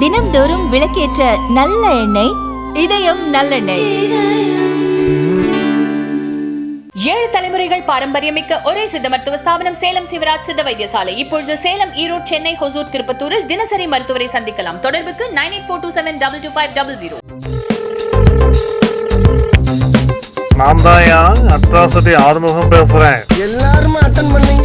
தினம்தோறும் விளக்கேற்ற நல்ல எண்ணெய் இதயம் நல்லெண்ணெய். ஏழு தலைமுறைகள் பாரம்பரியமிக்க ஒரே சித்த மருத்துவ ஸ்தாபனம் சேலம் சிவராஜ் சித்த வைத்தியசாலை. இப்பொழுது சேலம் ஈரோடு சென்னை ஹொசூர் திருப்பத்தூரில் தினசரி மருத்துவரை சந்திக்கலாம். தொடர்புக்கு nine eight four two seven double two five double zero. நான் தான் அட்ராசிட்டி ஆறுமுகம் பேசுறேன். எல்லாருமே அட்டன் பண்ணீங்க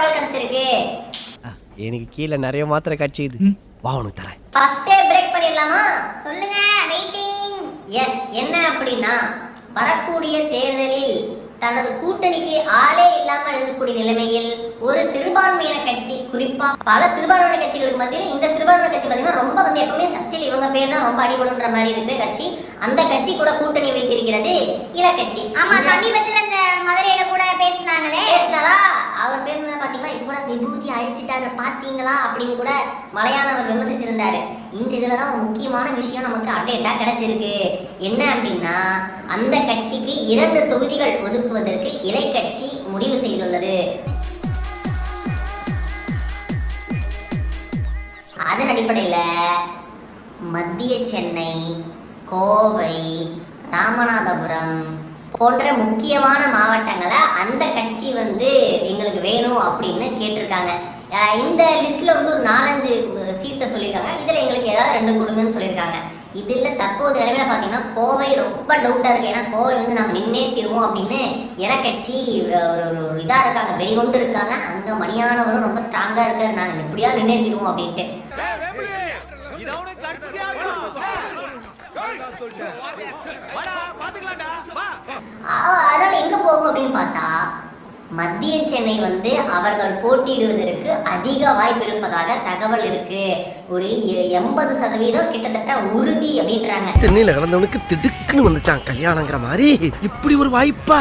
தகவல் கிடைச்சிருக்கு. எனக்கு கீழே நிறைய மாத்திரை கட்சிது வா உனக்கு தரேன். ஃபர்ஸ்டே பிரேக் பண்ணிடலாமா? சொல்லுங்க வெயிட்டிங் எஸ் என்ன அப்படின்னா வரக்கூடிய தேர்தலில் தனது கூட்டணிக்கு ஆளே இல்லாமல் இருக்கக்கூடிய நிலைமையில் ஒரு சிறுபான்மையின கட்சி குறிப்பா பல சிறுபான்மையின கட்சிகளுக்கு மத்தியில் இந்த சிறுபான்மையின கட்சி பார்த்தீங்கன்னா ரொம்ப வந்து எப்பவுமே சர்ச்சையில் இவங்க பேர் தான் ரொம்ப அடிபடுன்ற மாதிரி இருக்கிற கட்சி. அந்த கட்சி கூட கூட்டணி வைத்திருக்கிறது இல கட்சி ஆமா சமீபத்துல இந்த மதுரையில கூட பேசினாங்களே. பேசினாரா? அவர் பேசுனதை பாத்தீங்களா? இது கூட விபூதி அழிச்சிட்டாங்க பாத்தீங்களா? அப்படின்னு கூட மலையாளவர் விமர்சிச்சிருந்தாரு. இந்த இதுல தான் ஒரு முக்கியமான விஷயம் நமக்கு அப்டேட்டா கிடைச்சிருக்கு. என்ன அப்படின்னா அந்த கட்சிக்கு இரண்டு தொகுதிகள் ஒதுக்குவதற்கு இலை கட்சி முடிவு செய்துள்ளது. அதன் அடிப்படையில் மத்திய சென்னை கோவை ராமநாதபுரம் போன்ற முக்கியமான மாவட்டங்களை அந்த கட்சி வந்து எங்களுக்கு வேணும் அப்படின்னு கேட்டிருக்காங்க. இந்த லிஸ்ட்ல வந்து ஒரு நாலஞ்சு சீட்டை சொல்லியிருக்காங்க. இதில் எங்களுக்கு ஏதாவது ரெண்டு கொடுங்கன்னு சொல்லியிருக்காங்க. இதில் தற்போது நிலைமையில பார்த்தீங்கன்னா கோவை ரொம்ப டவுட்டாக இருக்குது ஏன்னா கோவை வந்து நாங்கள் நின்னே தீர்வோம் அப்படின்னு இனக்கட்சி ஒரு ஒரு இதாக இருக்காங்க. வெறி கொண்டு இருக்காங்க. அங்கே மணியானவரும் ரொம்ப ஸ்ட்ராங்காக இருக்காரு. நாங்கள் எப்படியா நின்னே தீர்வோம் அப்படின்ட்டு. அதனால எங்க போகும் அப்படின்னு பார்த்தா மத்திய சென்னை வந்து அவர்கள் போட்டியிடுவதற்கு அதிக வாய்ப்பு இருப்பதாக தகவல் இருக்கு. ஒரு எண்பது சதவீதம் கிட்டத்தட்ட உறுதி அப்படின்றாங்க. தென்னையில கிடந்தவனுக்கு திடுக்குன்னு வந்துச்சான் கல்யாணங்கிற மாதிரி. இப்படி ஒரு வாய்ப்பா?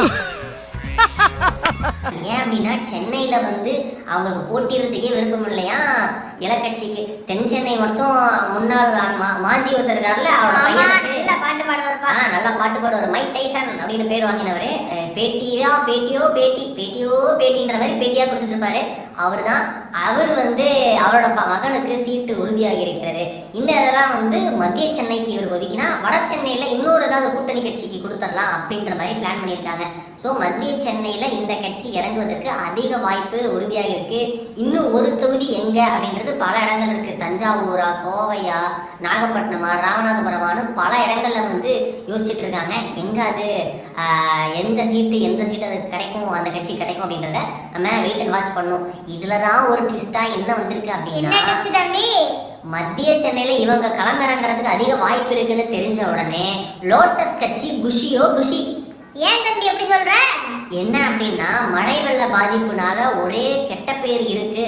ஏன் அப்படின்னா சென்னையில வந்து அவங்களுக்கு போட்டியிடுறதுக்கே விருப்பம் இல்லையா? இலக்கட்சிக்கு தென் சென்னை மட்டும் முன்னாள் மாஜி ஒருத்தர் இருக்காருல்ல அவர் பையனுக்கு. நல்லா பாட்டு பாடுவார்ப்பா. ஆ நல்லா பாட்டு பாடுவார். மைக் டைசன் அப்படின்னு பேர் வாங்கினவர். பேட்டியா பேட்டியோ பேட்டி பேட்டியோ பேட்டின்ற மாதிரி பேட்டியா கொடுத்துட்டு இருப்பாரு அவர் தான் அவர் வந்து அவரோட ப- மகனுக்கு சீட்டு உறுதியாக இருக்கிறது. இந்த இதெல்லாம் வந்து மத்திய சென்னைக்கு இவர் ஒதுக்கினா வட சென்னையில் இன்னொரு ஏதாவது கூட்டணி கட்சிக்கு கொடுத்துடலாம் அப்படின்ற மாதிரி பிளான் பண்ணியிருக்காங்க. ஸோ மத்திய சென்னையில இந்த கட்சி இறங்குவதற்கு அதிக வாய்ப்பு உறுதியாக இருக்கு. இன்னும் ஒரு தொகுதி எங்க அப்படின்றது பல இடங்கள் இருக்கு. தஞ்சாவூரா கோவையா நாகப்பட்டினமா ராமநாதபுரமானு பல இடங்கள்ல வந்து யோசிச்சுட்டு இருக்காங்க எங்க அது எந்த சீட்டு எந்த சீட்டு அதுக்கு கிடைக்கும் அந்த கட்சி கிடைக்கும் அப்படின்றத நம்ம வெயிட் அண்ட் வாட்ச் பண்ணோம். இதுல தான் ஒரு ட்விஸ்டா என்ன வந்திருக்கு என்ன அப்படின்னா மத்திய சென்னையில இவங்க களமிறங்குறதுக்கு அதிக வாய்ப்பு இருக்குன்னு தெரிஞ்ச உடனே லோட்டஸ் கட்சி குஷியோ குஷி. ஏன் தம்பி எப்படி சொல்ற? என்ன அப்படின்னா மழை வெள்ள பாதிப்புனால ஒரே கெட்ட பேர் இருக்கு.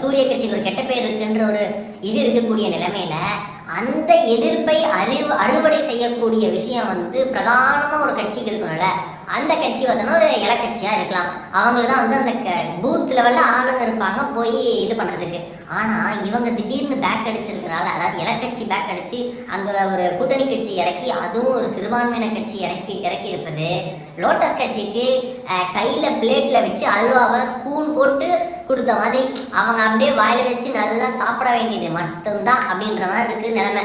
சூரிய கட்சிக்கு ஒரு கெட்ட பேர் இருக்குன்ற ஒரு இது இருக்கக்கூடிய நிலைமையில அந்த எதிர்ப்பை அறிவு அறுவடை செய்யக்கூடிய விஷயம் வந்து பிரதானமாக ஒரு கட்சிக்கு இருக்கணும்ல. அந்த கட்சி பார்த்தோன்னா ஒரு இலக்கட்சியாக இருக்கலாம். அவங்களுக்கு தான் வந்து அந்த க பூத் லெவலில் ஆளுங்க இருப்பாங்க போய் இது பண்ணுறதுக்கு ஆனால் இவங்க திடீர்னு பேக் அடிச்சிருக்கிறனால அதாவது இலக்கட்சி பேக் அடித்து அங்கே ஒரு கூட்டணி கட்சி இறக்கி அதுவும் ஒரு சிறுபான்மையின கட்சி இறக்கி இறக்கி இருப்பது லோட்டஸ் கட்சிக்கு கையில் பிளேட்டில் வச்சு அல்வாவை ஸ்பூன் போட்டு கொடுத்த மாதிரி அவங்க அப்படியே வாயில வச்சு நல்லா சாப்பிட வேண்டியது மட்டும்தான் அப்படின்ற மாதிரி இருக்கு நிலைமை.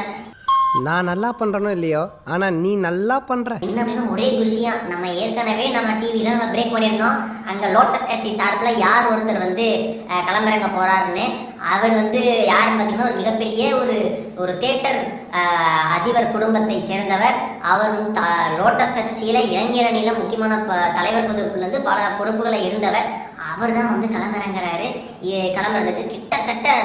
நான் நல்லா பண்றனோ இல்லையோ? ஆனா நீ நல்லா பண்ற. என்ன அப்படின்னா ஒரே குஷியா நம்ம ஏற்கனவே நம்ம டிவியில நம்ம பிரேக் பண்ணியிருந்தோம். அங்க லோட்டஸ் கட்சி சார்பில் யார் ஒருத்தர் வந்து அஹ், களமிறங்க போறாருன்னு அவர் வந்து யாருன்னு பார்த்தீங்கன்னா ஒரு மிகப்பெரிய ஒரு ஒரு தேட்டர் அதிபர் குடும்பத்தை சேர்ந்தவர். அவர் வந்து த- லோட்டஸ் கட்சியில் இளைஞர் முக்கியமான ப- தலைவர் பதவிக்குள்ளேருந்து பல பொறுப்புகளை இருந்தவர். அவர் தான் வந்து கிளம்புறங்கிறாரு கிளம்புறதுக்கு கிட்டத்தட்ட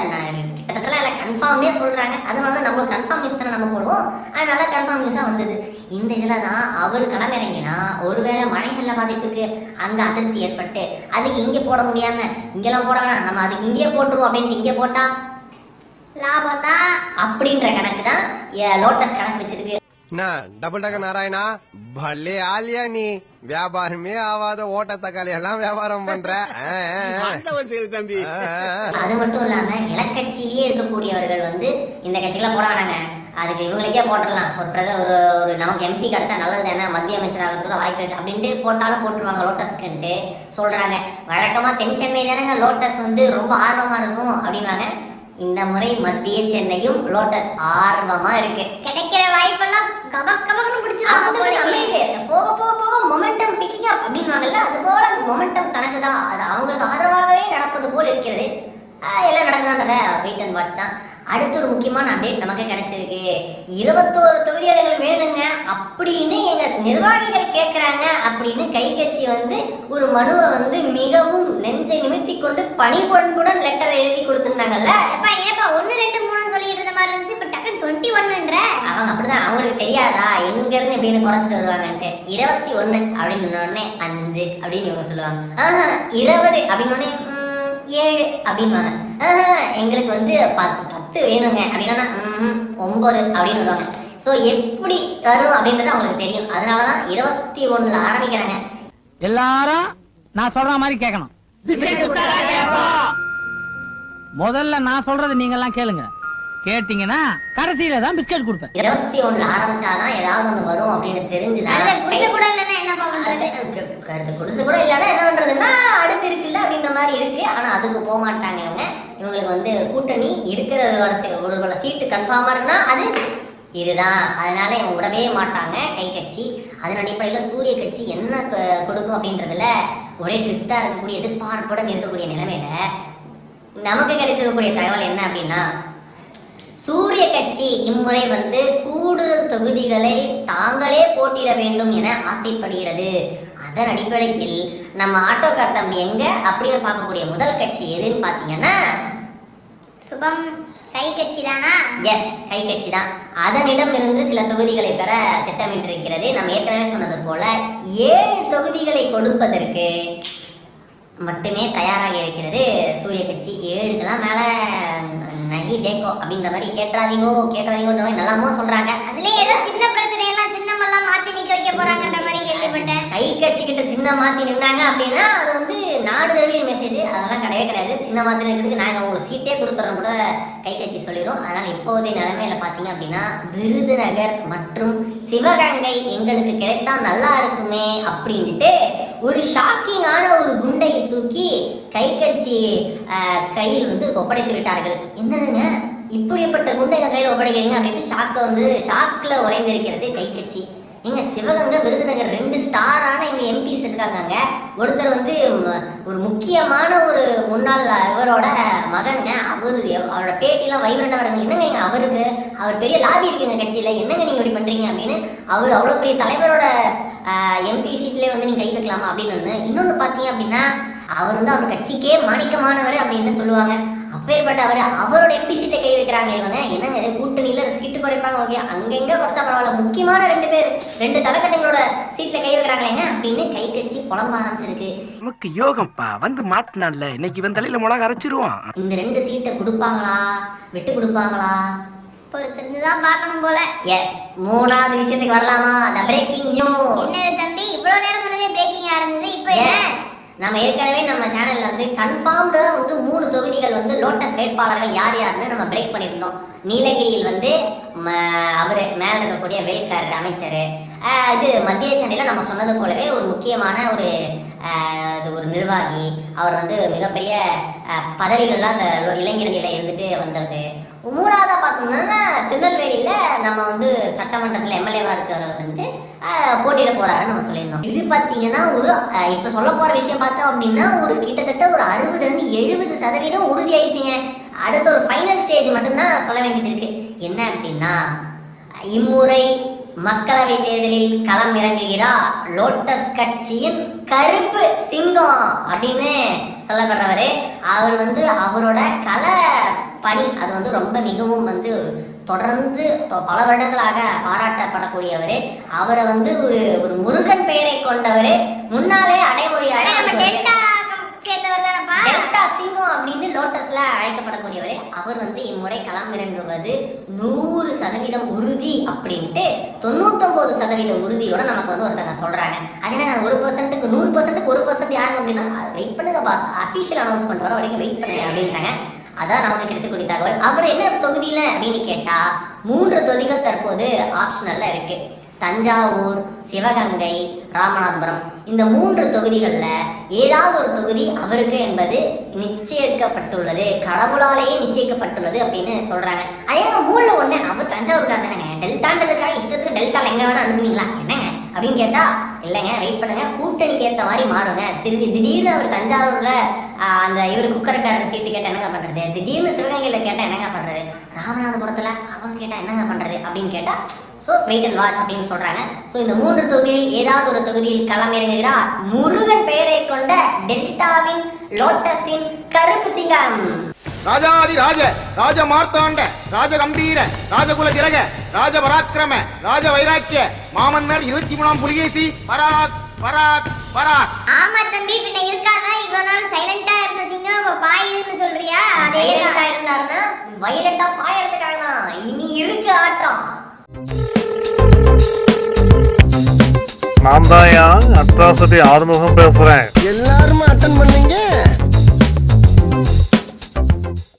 கிட்டத்தட்ட இல்லை கன்ஃபார்மே சொல்றாங்க. அதனால நம்மளுக்கு கன்ஃபார்ம் நியூஸ் தானே நம்ம போடுவோம். அதனால கன்ஃபார்ம் நியூஸாக வந்தது. இந்த இதில் தான் அவர் களமிறங்கினா ஒருவேளை மழை வெள்ள பாதிப்புக்கு அங்கே அதிருப்தி ஏற்பட்டு அதுக்கு இங்கே போட முடியாமல் இங்கெல்லாம் போட வேணாம் நம்ம அதுக்கு இங்கேயே போட்டுருவோம் அப்படின்ட்டு இங்கே போட்டா? லாபம் தான் அப்படின்ற கணக்கு தான் லோட்டஸ் கணக்கு வச்சிருக்கு. டபுள் டக்க நாராயணா? பல்லே ஆலியா நீ. வியாபாரமே ஆவாத ஓட்ட தக்காளி எல்லாம் வியாபாரம் பண்ற. தம்பி. அது மட்டும் இல்லாம இலக்கட்சியிலேயே இருக்கக்கூடியவர்கள் வந்து இந்த கட்சிக்கெல்லாம் போட வேணாங்க. அதுக்கு இவங்களுக்கே போட்டுடலாம். ஒரு பிரத ஒரு ஒரு நமக்கு எம்பி கிடைச்சா நல்லது தானே மத்திய அமைச்சராக கூட வாய்ப்பு இருக்கு. அப்படின்ட்டு போட்டாலும் போட்டுருவாங்க லோட்டஸ்க்குன்ட்டு சொல்றாங்க. வழக்கமா தென் சென்னை தானேங்க லோட்டஸ் வந்து ரொம்ப ஆர்வமா இருக்கும் அப்படின்வாங்க இந்த முறை மத்திய சென்னையும் லோட்டஸ் ஆர்வமா இருக்கு. கிடைக்கிற வாய்ப்பெல்லாம் கபக் கபக்னு. அமைதி. போக போக போக மொமெண்டம் பிக்கிங் அப் அப்படின்வாங்கல்ல அது போல மொமெண்டம் தனக்கு தான் அது அவங்களுக்கு ஆதரவாகவே நடப்பது போல் இருக்கிறது. எல்லாம் நடக்குதான்றத வெயிட் அண்ட் வாட்ச் தான். அடுத்து ஒரு முக்கியமான அப்டேட் நமக்கு கிடைச்சிருக்கு. இருபத்தோரு தொகுதிகள் எங்களுக்கு வேணுங்க. அப்படின்னு எங்க நிர்வாகிகள் கேட்குறாங்க அப்படின்னு கை கட்சி வந்து ஒரு மனுவை வந்து மிகவும் நெஞ்சை நிமித்தி கொண்டு பணிபண்புடன் லெட்டர் எழுதி கொடுத்துருந்தாங்கல்ல? ஏப்பா ஒன்னு ரெண்டு மூணு சொல்லிட்டு இருந்த மாதிரி இருந்துச்சு. இப்ப டக்குன்னு டுவெண்ட்டி ஒன்னுன்ற அவங்க அப்படிதான். அவங்களுக்கு தெரியாதா? எங்க இருந்து இப்படின்னு குறைச்சிட்டு வருவாங்கன்ட்டு. இருபத்தி ஒண்ணு அப்படின்னு உடனே அஞ்சு அப்படின்னு இவங்க சொல்லுவாங்க. இருபது அப்படின்னு உடனே ஏழு அப்படின்வாங்க எங்களுக்கு வந்து பத்து. பத்து வேணுங்க. அப்படின்னா ஒன்பது அப்படின்னு வருவாங்க. ஸோ எப்படி வரும் அப்படின்றது அவங்களுக்கு தெரியும். அதனால தான் இருபத்தி ஒண்ணுல ஆரம்பிக்கிறாங்க. எல்லாரும் நான் சொல்ற மாதிரி கேட்கணும். முதல்ல நான் சொல்றது நீங்க எல்லாம் கேளுங்க. கேட்டீங்கன்னா கடைசியில தான் பிஸ்கட் கொடுப்பேன். இருபத்தி ஒண்ணுல ஆரம்பிச்சாதான் ஏதாவது ஒண்ணு வரும் அப்படின்னு தெரிஞ்சுதான் கூட இல்லைன்னா அது அடுத்த குடிசை கூட இல்லைன்னா என்ன பண்றதுன்னா அடுத்து இருக்குல்ல அப்படின்ற மாதிரி இருக்கு. ஆனா அதுக்கு போக மாட்டாங்க இவங்க. இவங்களுக்கு வந்து கூட்டணி இருக்கிறது வரிசை ஒரு பல சீட்டு கன்ஃபார்மா இருக்குன்னா அது இதுதான். அதனால இவங்க விடவே மாட்டாங்க கை கட்சி அதன் அடிப்படையில் சூரிய கட்சி என்ன கொடுக்கும் அப்படின்றதுல ஒரே ட்விஸ்டா இருக்கக்கூடிய எதிர்பார்ப்புடன் இருக்கக்கூடிய நிலைமையில நமக்கு கிடைத்திருக்கக்கூடிய தகவல் என்ன அப்படின்னா சூரிய கட்சி இம்முறை வந்து கூடுதல் தொகுதிகளை தாங்களே போட்டியிட வேண்டும் என ஆசைப்படுகிறது. அதன் அடிப்படையில் நம்ம ஆட்டோக்கார் தம்பி எங்க அப்படின்னு பார்க்கக்கூடிய முதல் கட்சி எதுன்னு பார்த்தீங்கன்னா? சுபம் கை கட்சி தானா? எஸ் கை கட்சி தான். அதனிடம் இருந்து சில தொகுதிகளை பெற திட்டமிட்டிருக்கிறது. நம்ம ஏற்கனவே சொன்னது போல ஏழு தொகுதிகளை கொடுப்பதற்கு மட்டுமே தயாராக இருக்கிறது சூரிய கட்சி. ஏழுக்கெல்லாம் மேல நகி தேக்கோ அப்படின்ற மாதிரி கேட்டுறாதீங்கோ கேட்டாதீங்கன்ற மாதிரி நல்லாமோ சொல்றாங்க. அதுல ஏதோ சின்ன பிரச்சனை எல்லாம் சின்னமெல்லாம் மாத்தி நிக்க வைக்க போறாங்கன்ற மாதிரி கேள்விப்பட்டேன். கை கட்சி கிட்ட சின்ன மாத்தி நின்னாங்க அப்படின்னா அது வந்து நாடு தழுவிய மெசேஜ் அதெல்லாம் கிடையவே கிடையாது. சின்ன மாத்தி நிற்கிறதுக்கு நாங்கள் உங்களுக்கு சீட்டே கொடுத்துறோம் கூட கை கட்சி சொல்லிடும் அதனால இப்போதைய நிலைமையில பாத்தீங்க அப்படின்னா விருதுநகர் மற்றும் சிவகங்கை எங்களுக்கு கிடைத்தா நல்லா இருக்குமே அப்படின்ட்டு ஒரு ஷாக்கிங்கான ஒரு குண்டை தூக்கி கை கட்சி கையில் வந்து ஒப்படைத்து விட்டார்கள். என்னதுங்க? இப்படிப்பட்ட குண்டை கையில் ஒப்படைக்கிறீங்க அப்படின்ட்டு ஷாக்கை வந்து ஷாக்கில் உறைந்திருக்கிறது கை கட்சி எங்க சிவகங்கை விருதுநகர் ரெண்டு ஸ்டாரான எங்க எம்பிஸ் இருக்காங்க அங்க. ஒருத்தர் வந்து ஒரு முக்கியமான ஒரு முன்னாள் இவரோட மகனுங்க. அவரு அவரோட பேட்டிலாம் வைப்ரண்டா வராங்க என்னங்க அவருக்கு? அவர் பெரிய லாபி இருக்குங்க கட்சியில. என்னங்க நீங்க இப்படி பண்றீங்க அப்படின்னு அவர் அவ்வளோ பெரிய தலைவரோட எம்பி சீட்லேயே வந்து நீங்க கை வைக்கலாமா அப்படின்னு ஒன்று இன்னொன்று பார்த்தீங்க அப்படின்னா அவர் வந்து அவர் கட்சிக்கே மாணிக்கமானவர் அப்படின்னு சொல்லுவாங்க. அப்பேற்பட்ட அவர் அவரோட எம்பி சீட்டை கை வைக்கிறாங்க இவங்க என்னங்க இது? கூட்டணியில சீட்டு குறைப்பாங்க ஓகே. அங்கங்க குறைச்சா பரவாயில்ல. முக்கியமான ரெண்டு பேர் ரெண்டு தலைக்கட்டங்களோட சீட்ல கை வைக்கிறாங்களேங்க. அப்படின்னு கை கட்சி புலம்ப ஆரம்பிச்சிருக்கு. நமக்கு யோகம்ப்பா. வந்து மாட்டினான்ல இன்னைக்கு இவன் தலையில மிளகா அரைச்சிருவான். இந்த ரெண்டு சீட்டை கொடுப்பாங்களா? விட்டு கொடுப்பாங்களா? பொறுத்திருந்து தான் பார்க்கணும் போல. எஸ் மூணாவது விஷயத்துக்கு வரலாமா? த பிரேக்கிங் நியூஸ் என்னது தம்பி? இவ்வளவு நேரம் சொன்னதே பிரேக்கிங்கா இருந்தது. இப்போ என்ன. நம்ம ஏற்கனவே நம்ம சேனல்ல வந்து கன்ஃபார்ம்டு வந்து மூணு தொகுதிகள் வந்து லோட்டஸ் வேட்பாளர்கள் யார் யாருன்னு நம்ம பிரேக் பண்ணியிருந்தோம். நீலகிரியில் வந்து ம- அவரு மேல இருக்கக்கூடிய வேல்கார் அமைச்சர். இது மத்திய சென்னையில் நம்ம சொன்னது போலவே ஒரு முக்கியமான ஒரு இது ஒரு நிர்வாகி. அவர் வந்து மிகப்பெரிய பதவிகள்லாம் அந்த இளைஞர்களில் இருந்துட்டு வந்தவர். மூணாவதாக பார்த்தோம்னா திருநெல்வேலியில் நம்ம வந்து சட்டமன்றத்தில் எம்எல்ஏவாக இருக்கிறவர் வந்து போட்டியிட போறாருன்னு நம்ம சொல்லியிருந்தோம். இது பார்த்தீங்கன்னா ஒரு இப்போ இப்ப சொல்ல போற விஷயம் பார்த்தோம் அப்படின்னா ஒரு கிட்டத்தட்ட ஒரு அறுபதுல இருந்து எழுபது சதவீதம் உறுதி ஆயிடுச்சுங்க. அடுத்த ஒரு ஃபைனல் ஸ்டேஜ் மட்டும்தான் சொல்ல வேண்டியது இருக்கு. என்ன அப்படின்னா இம்முறை மக்களவை தேர்தலில் களம் இறங்குகிறா லோட்டஸ் கட்சியின் கருப்பு சிங்கம் அப்படின்னு சொல்லப்படுறவர். அவர் வந்து அவரோட கலை பணி அது வந்து ரொம்ப மிகவும் வந்து தொடர்ந்து பல வருடங்களாக பாராட்டப்படக்கூடியவர் அவரை வந்து ஒரு ஒரு முருகன் பெயரை கொண்டவர் முன்னாலே அடைமொழியாக டெல்டா சிங்கம் அப்படின்னு லோட்டஸ்ல அழைக்கப்படக்கூடியவர் அவர் வந்து இம்முறை களமிறங்குவது நூறு சதவீதம் உறுதி அப்படின்ட்டு தொண்ணூத்தொன்பது சதவீத உறுதியோட நமக்கு வந்து ஒருத்தங்க சொல்றாங்க. அது என்ன ஒரு பர்சன்ட்டுக்கு நூறு பர்சன்ட்டுக்கு ஒரு பர்சன்ட் யாருன்னு அப்படின்னா வெயிட் பண்ணுங்க பாஸ் அஃபீஷியல் அனௌன்ஸ்மெண்ட் வர வரைக்கும் வெயிட் பண்ணுங்க அப்படின்றாங்க. அதான் நமக்கு கிடைக்கக்கூடிய தகவல். அவர் என்ன தொகுதியில் அப்படின்னு கேட்டால் மூன்று தொகுதிகள் தற்போது ஆப்ஷனலில் இருக்குது தஞ்சாவூர் சிவகங்கை ராமநாதபுரம். இந்த மூன்று தொகுதிகளில் ஏதாவது ஒரு தொகுதி அவருக்கு என்பது நிச்சயிக்கப்பட்டுள்ளது. கடவுளாலேயே நிச்சயிக்கப்பட்டுள்ளது அப்படின்னு சொல்கிறாங்க அதே மாதிரி மூணுல ஒன்று அவர் தஞ்சாவூருக்காக தானேங்க. டெல்டான்றதுக்காக இஷ்டத்துக்கு டெல்டாவில் எங்கே வேணால் அனுப்புவீங்களா? என்னங்க? அப்படின்னு கேட்டா இல்லைங்க வெயிட் பண்ணுங்க. கூட்டணிக்கு ஏற்ற மாதிரி மாறுங்க. திடீர் திடீர்னு அவர் தஞ்சாவூர்ல அந்த இவர் குக்கரக்காரர் சீட்டு கேட்டா என்னங்க பண்றது? திடீர்னு சிவகங்கையில கேட்டா என்னங்க பண்றது? ராமநாதபுரத்துல அவங்க கேட்டா என்னங்க பண்றது? அப்படின்னு கேட்டா ஸோ வெயிட் அண்ட் வாட்ச் அப்படின்னு சொல்றாங்க. ஸோ இந்த மூன்று தொகுதியில் ஏதாவது ஒரு தொகுதியில் களமிறங்குகிறார் முருகன் பெயரை கொண்ட டெல்டாவின் லோட்டஸின் கருப்பு சிங்கம். ராஜாதி ராஜ ராஜ மார்த்தாண்ட ராஜ கம்பீர ராஜகுல திலக ராஜ பராக்கிரம ராஜ வைராக்கிய மாமன்னர் இருபத்தி மூணாம் புலிகேசி பராக் பராக் பராக். ஆமா தம்பி பின்ன இருக்காதா? இவ்வளவு நாள் சைலண்டா இருந்த சிங்கம் பாயுதுன்னு சொல்றியா? சைலண்டா இருந்தாருன்னா வயலண்டா பாயறதுக்காக தான் இனி இருக்கு ஆட்டம். நான் தான் அட்ராசிட்டி ஆறுமுகம் பேசுறேன்? எல்லாரும் அட்டன் பண்ணீங்க?